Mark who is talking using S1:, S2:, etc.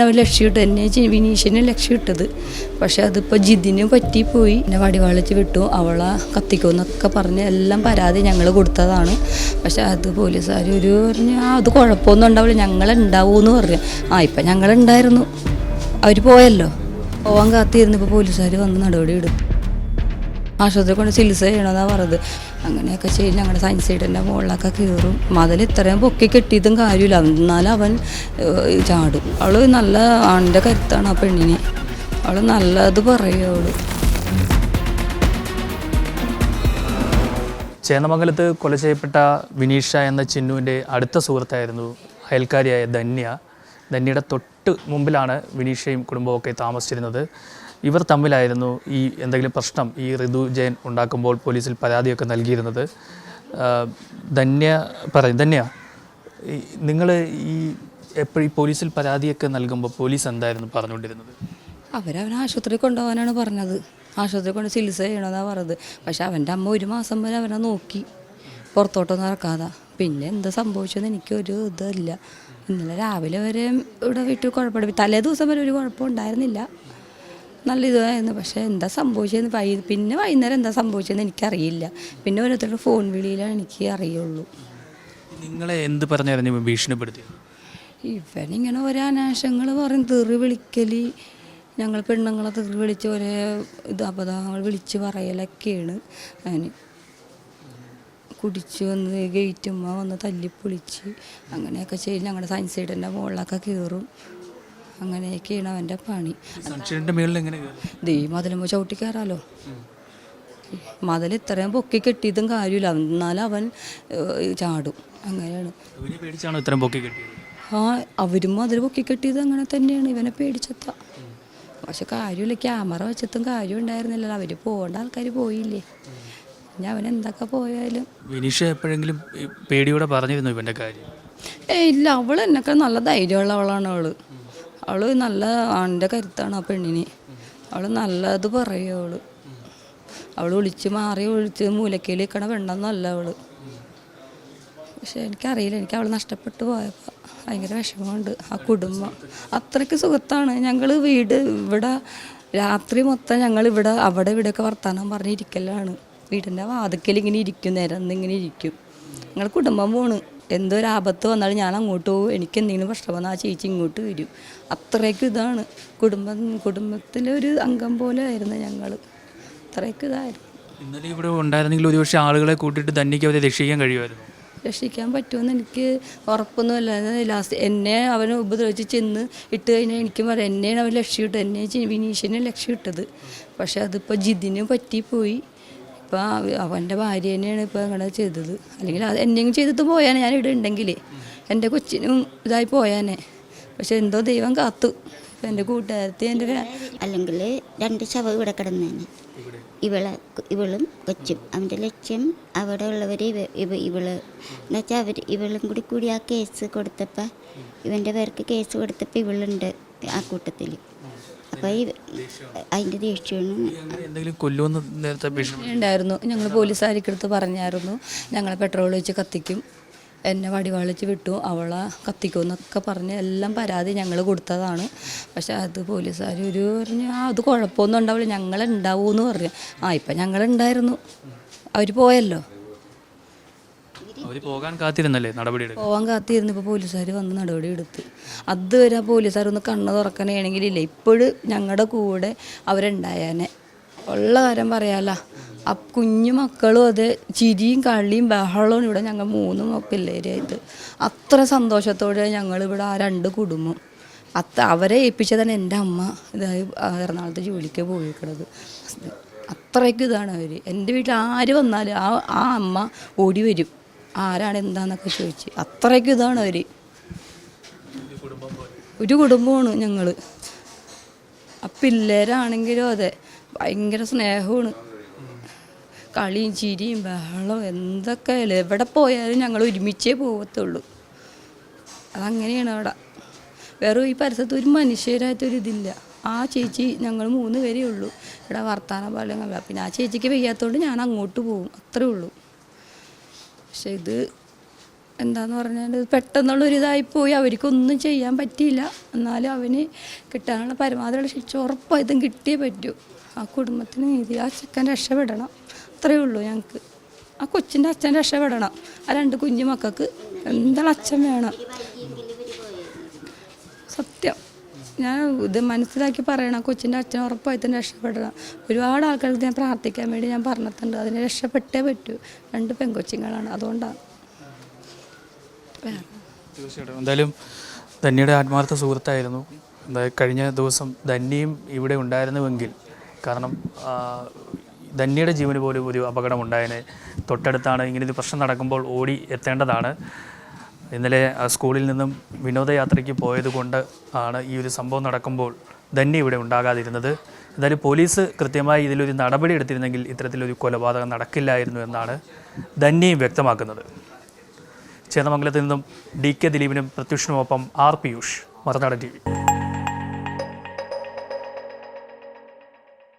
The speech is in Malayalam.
S1: അവർ ലക്ഷ്യമിട്ട് എന്നെ ജി- വിനീഷിനെ ലക്ഷ്യമിട്ടത് പക്ഷെ അതിപ്പോൾ ജിതിന് പറ്റിപ്പോയി. എന്നെ വടിവാളിച്ച് വിട്ടു. അവളെ കത്തിക്കുമെന്നൊക്കെ പറഞ്ഞ് എല്ലാം പരാതി ഞങ്ങൾ കൊടുത്തതാണ്. പക്ഷെ അത് പോലീസുകാർ ഒരു പറഞ്ഞു അത് കുഴപ്പമൊന്നും ഉണ്ടാവില്ല. ഞങ്ങളുണ്ടാവൂന്ന് പറഞ്ഞു. ആ ഇപ്പം ഞങ്ങളുണ്ടായിരുന്നു. അവർ പോയല്ലോ. പോവാൻ കാത്തിരുന്ന് ഇപ്പോൾ പോലീസുകാർ വന്ന് നടപടി എടുത്തു. ആശുപത്രി കൊണ്ട് ചികിത്സ ചെയ്യണമെന്നാണ് പറഞ്ഞത്. അങ്ങനെയൊക്കെ ചെയ്ത് ഞങ്ങളുടെ സയൻസ് സൈഡിന്റെ മുകളിലൊക്കെ കയറും മതിൽ ഇത്രയും പൊക്കി കെട്ടിയതും കാര്യമില്ല. എന്നാലും അവൻ ചാടും. അവൾ നല്ല ആണിന്റെ കരുത്താണ് ആ പെണ്ണിന്. അവൾ നല്ലത് പറയും അവൾ.
S2: ചേന്നമംഗലത്ത് കൊല ചെയ്യപ്പെട്ട വിനീഷ എന്ന ചിന്നുവിന്റെ അടുത്ത സുഹൃത്തായിരുന്നു അയൽക്കാരിയായ ധന്യ. ധന്യയുടെ തൊട്ട് മുമ്പിലാണ് വിനീഷയും കുടുംബമൊക്കെ താമസിച്ചിരുന്നത്. ഇവർ തമ്മിലായിരുന്നു ഈ എന്തെങ്കിലും പ്രശ്നം ഈ ഋതു ജയൻ ഉണ്ടാക്കുമ്പോൾ പോലീസിൽ പരാതിയൊക്കെ നൽകിയിരുന്നത്. ധന്യ പറയും ധന്യ നിങ്ങൾ ഈ എപ്പോഴും പോലീസിൽ പരാതിയൊക്കെ നൽകുമ്പോൾ പോലീസ് എന്തായിരുന്നു പറഞ്ഞുകൊണ്ടിരുന്നത്?
S1: അവരവനെ ആശുപത്രി കൊണ്ടുപോകാനാണ് പറഞ്ഞത്. ആശുപത്രി കൊണ്ട് ചികിത്സ ചെയ്യണമെന്നാണ് പറഞ്ഞത്. പക്ഷെ അവന്റെ അമ്മ ഒരു മാസം വരെ അവനെ നോക്കി. പുറത്തോട്ടൊന്നും ഇറക്കാതെ. പിന്നെ എന്താ സംഭവിച്ചതെന്ന് എനിക്കൊരു ഇതല്ല. ഇന്നലെ രാവിലെ വരെ ഇവിടെ വീട്ടിൽ കുഴപ്പമില്ല. തലേ ദിവസം വരെ ഒരു കുഴപ്പം ഉണ്ടായിരുന്നില്ല. നല്ല ഇതായിരുന്നു. പക്ഷേ എന്താ സംഭവിച്ചതെന്ന് വൈ പിന്നെ വൈകുന്നേരം എന്താ സംഭവിച്ചതെന്ന് എനിക്കറിയില്ല. പിന്നെ ഓരോരുത്തരുടെ ഫോൺ വിളിയിലാണ് എനിക്ക് അറിയുള്ളൂ.
S2: നിങ്ങളെ എന്ത് പറഞ്ഞായിരുന്നു ഭീഷണിപ്പെടുത്തി?
S1: ഇവനിങ്ങനെ ഓരോ അനാശങ്ങൾ പറയും. തെറി വിളിക്കൽ. ഞങ്ങൾ പെണ്ണുങ്ങളെ തെറി വിളിച്ച് ഒരേ ഇത് അബദ്ധങ്ങൾ വിളിച്ച് പറയലൊക്കെയാണ്. അതിന് കുടിച്ച് വന്ന് ഗേറ്റുമ്മ വന്ന് തല്ലിപ്പൊളിച്ച് അങ്ങനെയൊക്കെ ചെയ്ത് ഞങ്ങളുടെ സയൻസ് സൈഡിന്റെ മുകളിലൊക്കെ കയറും അങ്ങനെയൊക്കെയാണ് അവന്റെ പണി? ദേ മതിലുമ്പോൾ ചവിട്ടി കയറാലോ മതിൽ ഇത്രയും പൊക്കി കെട്ടിയതും കാര്യമില്ല. എന്നാലും അവൻ ചാടും. അങ്ങനെയാണ്.
S2: പേടിച്ചാണോ ഇത്രയും പൊക്കി കിട്ടിയത്?
S1: ആ അവരും മതിൽ പൊക്കി കെട്ടിയത് അങ്ങനെ തന്നെയാണ്. ഇവനെ പേടിച്ചെത്ത. പക്ഷെ കാര്യമില്ല ക്യാമറ വെച്ചിട്ടും കാര്യം ഉണ്ടായിരുന്നില്ലല്ലോ അവർ പോകേണ്ട ആൾക്കാർ പോയില്ലേ? ഞാൻ അവൻ എന്തൊക്കെ പോയാലും.
S2: വിനീഷ എപ്പോഴെങ്കിലും പേടിയോടെ പറഞ്ഞിരുന്നു ഇവന്റെ കാര്യം?
S1: ഏ ഇല്ല അവൾ എന്നൊക്കെ നല്ല ധൈര്യമുള്ള അവളാണ് അവൾ. അവൾ നല്ല ആണിന്റെ കരുത്താണ് ആ പെണ്ണിന്. അവൾ നല്ലത് പറയും അവൾ. അവൾ വിളിച്ച് മാറി വിളിച്ച് മൂലക്കയിൽ നിൽക്കണ പെണ്ണെന്നല്ല അവൾ. പക്ഷെ എനിക്കറിയില്ല എനിക്ക് അവൾ നഷ്ടപ്പെട്ടു പോയപ്പോൾ ഭയങ്കര വിഷമമുണ്ട്. ആ കുടുംബം അത്രയ്ക്ക് സുഖത്താണ്. ഞങ്ങൾ വീട് ഇവിടെ രാത്രി മൊത്തം ഞങ്ങൾ ഇവിടെ അവിടെ ഇവിടെയൊക്കെ വർത്തമാനം പറഞ്ഞിരിക്കലാണ്. വീടിന്റെ വാതിക്കൽ ഇങ്ങനെ ഇരിക്കും നേരം ഇങ്ങനെ ഇരിക്കും. ഞങ്ങൾ കുടുംബം പോണ്. എന്തോ ഒരു ആപത്ത് വന്നാലും ഞാൻ അങ്ങോട്ട് പോകും. എനിക്ക് എന്തെങ്കിലും പ്രശ്നം വന്നാൽ ആ ചേച്ചി ഇങ്ങോട്ട് വരും. അത്രയ്ക്കും ഇതാണ്. കുടുംബം കുടുംബത്തിലെ ഒരു അംഗം പോലെ ആയിരുന്നു ഞങ്ങൾ. അത്രയ്ക്കും ഇതായിരുന്നു.
S2: ഇന്നലെ ഇവിടെ ഉണ്ടായിരുന്നെങ്കിൽ ഒരുപക്ഷെ ആളുകളെ കൂട്ടിയിട്ട് തന്നെ അവരെ രക്ഷിക്കാൻ കഴിയുമായിരുന്നു.
S1: രക്ഷിക്കാൻ പറ്റുമെന്ന് എനിക്ക് ഉറപ്പൊന്നുമില്ല. ലാസ്റ്റ് എന്നെ അവനെ ഉപദ്രവിച്ച് ചെന്ന് ഇട്ട് കഴിഞ്ഞാൽ എനിക്ക് പറയാം എന്നെയാണ് അവൻ ലക്ഷ്യമിട്ടത് എന്നെ വിനീഷിനെ ലക്ഷ്യം ലക്ഷ്യമിട്ടത് പക്ഷെ അതിപ്പോൾ ജിതിന് പറ്റിപ്പോയി. ഇപ്പം അവന്റെ ഭാര്യ തന്നെയാണ് ഇപ്പോൾ അങ്ങനെ ചെയ്തത്. അല്ലെങ്കിൽ അത് എന്നെയും ചെയ്തിട്ട് പോയാനെ ഞാൻ ഇവിടെ ഉണ്ടെങ്കിൽ എന്റെ കൊച്ചിനും ഇതായി പോയാനെ. പക്ഷെ എന്തോ ദൈവം കാത്തു. ഇപ്പം എന്റെ കൂട്ടുകാരത്തി എന്റെ
S3: അല്ലെങ്കിൽ രണ്ട് ശവം ഇവിടെ കിടന്നേനെ. ഇവളെ ഇവളും കൊച്ചും. അവന്റെ ലക്ഷ്യം അവിടെ ഉള്ളവർ ഇവ ഇവ ഇവൾ. എന്നുവെച്ചാൽ അവർ ഇവളും കൂടി കൂടി ആ കേസ് കൊടുത്തപ്പോൾ ഇവന്റെ പേർക്ക് കേസ് കൊടുത്തപ്പോൾ ഇവളുണ്ട് ആ കൂട്ടത്തിൽ അപ്പോൾ അതിന്റെ ദേഷ്യമാണ്.
S2: എന്തെങ്കിലും കൊല്ലുമെന്ന് നേരത്തെ
S1: ഉണ്ടായിരുന്നു. ഞങ്ങൾ പോലീസുകാരിക്കടുത്ത് പറഞ്ഞായിരുന്നു. ഞങ്ങളെ പെട്രോൾ വെച്ച് കത്തിക്കും. എന്നെ വടിവാളിച്ച് വിട്ടു. അവളെ കത്തിക്കുമെന്നൊക്കെ പറഞ്ഞ് എല്ലാം പരാതി ഞങ്ങൾ കൊടുത്തതാണ്. പക്ഷെ അത് പോലീസുകാർ ഒരു പറഞ്ഞു ആ അത് കുഴപ്പമൊന്നും ഉണ്ടാവില്ല. ഞങ്ങളുണ്ടാവൂന്ന് പറഞ്ഞു. ആ ഇപ്പം ഞങ്ങളുണ്ടായിരുന്നു അവർ പോയല്ലോ.
S2: അവർ പോകാൻ കാത്തിരുന്നല്ലേ നടപടി
S1: പോവാൻ കാത്തിരുന്ന്. ഇപ്പോൾ പോലീസുകാർ വന്ന് നടപടി എടുത്ത്. അതുവരെ ആ പോലീസുകാരൊന്ന് കണ്ണ് തുറക്കണേണെങ്കിലില്ല ഇപ്പോഴും ഞങ്ങളുടെ കൂടെ അവരുണ്ടായാനെ. ഉള്ള കാര്യം പറയാല ആ കുഞ്ഞു മക്കളും അതെ ചിരിയും കള്ളിയും ബഹളവും ഇവിടെ ഞങ്ങൾ മൂന്ന് പിള്ളേരായിട്ട്. അത്ര സന്തോഷത്തോടെ ഞങ്ങൾ ഇവിടെ ആ രണ്ട് കുടുംബം. അത്ര അവരെ ഏൽപ്പിച്ചതാണ് എന്റെ അമ്മ ഇതായി എറണാകുളത്ത് ജോലിക്ക് പോയിരിക്കണത് അത്രയ്ക്ക് ഇതാണ് അവർ എന്റെ വീട്ടിൽ ആര് വന്നാലും ആ ആ അമ്മ ഓടി വരും. ആരാണ് എന്താന്നൊക്കെ ചോദിച്ച്. അത്രയ്ക്ക് ഇതാണ് അവർ ഒരു കുടുംബമാണ് ഞങ്ങൾ ആ പിള്ളേരാണെങ്കിലും അതെ ഭയങ്കര സ്നേഹമാണ്. കളിയും ചിരിയും ബഹളവും എന്തൊക്കെ എവിടെ പോയാലും ഞങ്ങൾ ഒരുമിച്ചേ പോകത്തുള്ളൂ അതങ്ങനെയാണ് അവിടെ. വേറെ ഈ പരിസരത്ത് ഒരു മനുഷ്യരായിട്ടൊരു ഇതില്ല ആ ചേച്ചി ഞങ്ങൾ മൂന്ന് പേരേ ഉള്ളൂ. ഇവിടെ വർത്താനം പാലങ്ങളില്ല പിന്നെ ആ ചേച്ചിക്ക് വയ്യാത്തതുകൊണ്ട് ഞാൻ അങ്ങോട്ട് പോകും അത്രേ ഉള്ളൂ. പക്ഷെ ഇത് എന്താന്ന് പറഞ്ഞാൽ പെട്ടെന്നുള്ളൊരു പോയി അവർക്കൊന്നും ചെയ്യാൻ പറ്റിയില്ല. എന്നാലും അവന് കിട്ടാനുള്ള പരമാവധിയുള്ള ശിക്ഷ ഉറപ്പായിട്ടും കിട്ടിയേ പറ്റൂ. ആ കുടുംബത്തിന് നീതി ആ ചെക്കൻ രക്ഷപ്പെടണം. അത്രയേ ഉള്ളൂ ഞങ്ങൾക്ക് ആ കൊച്ചിന്റെ അച്ഛൻ രക്ഷപ്പെടണം. ആ രണ്ട് കുഞ്ഞു മക്കൾക്ക് എന്താണ് അച്ഛൻ വേണം? സത്യം. ഞാൻ ഇത് മനസ്സിലാക്കി പറയണം. കൊച്ചിന്റെ അച്ഛൻ ഉറപ്പായി തന്നെ രക്ഷപ്പെടണം. ഒരുപാട് ആൾക്കാർക്ക് ഞാൻ പ്രാർത്ഥിക്കാൻ വേണ്ടി ഞാൻ പറഞ്ഞിട്ടുണ്ട്. അതിനെ രക്ഷപ്പെട്ടേ പറ്റൂ. രണ്ട് പെൺകൊച്ചുങ്ങളാണ്. അതുകൊണ്ടാണ്.
S2: തീർച്ചയായിട്ടും. എന്തായാലും ധന്യയുടെ ആത്മാർത്ഥ സുഹൃത്തായിരുന്നു. കഴിഞ്ഞ ദിവസം ധന്യയും ഇവിടെ ഉണ്ടായിരുന്നുവെങ്കിൽ കാരണം ധന്യയുടെ ജീവന് പോലും ഒരു അപകടം ഉണ്ടായതിന് തൊട്ടടുത്താണ് ഇങ്ങനെ ഒരു പ്രശ്നം നടക്കുമ്പോൾ ഓടി എത്തേണ്ടതാണ്. ഇന്നലെ സ്കൂളിൽ നിന്നും വിനോദയാത്രയ്ക്ക് പോയത് കൊണ്ട് ആണ് ഈ ഒരു സംഭവം നടക്കുമ്പോൾ ധന്യ ഇവിടെ ഉണ്ടാകാതിരുന്നത്. എന്തായാലും പോലീസ് കൃത്യമായി ഇതിലൊരു നടപടി എടുത്തിരുന്നെങ്കിൽ ഇത്തരത്തിലൊരു കൊലപാതകം നടക്കില്ലായിരുന്നു എന്നാണ് ധന്യയും വ്യക്തമാക്കുന്നത്. ചേന്നമംഗലത്ത് നിന്നും ഡി കെ ദിലീപിനും പ്രത്യുഷിനുമൊപ്പം ആർ പിയൂഷ് മറുനാടൻ ടി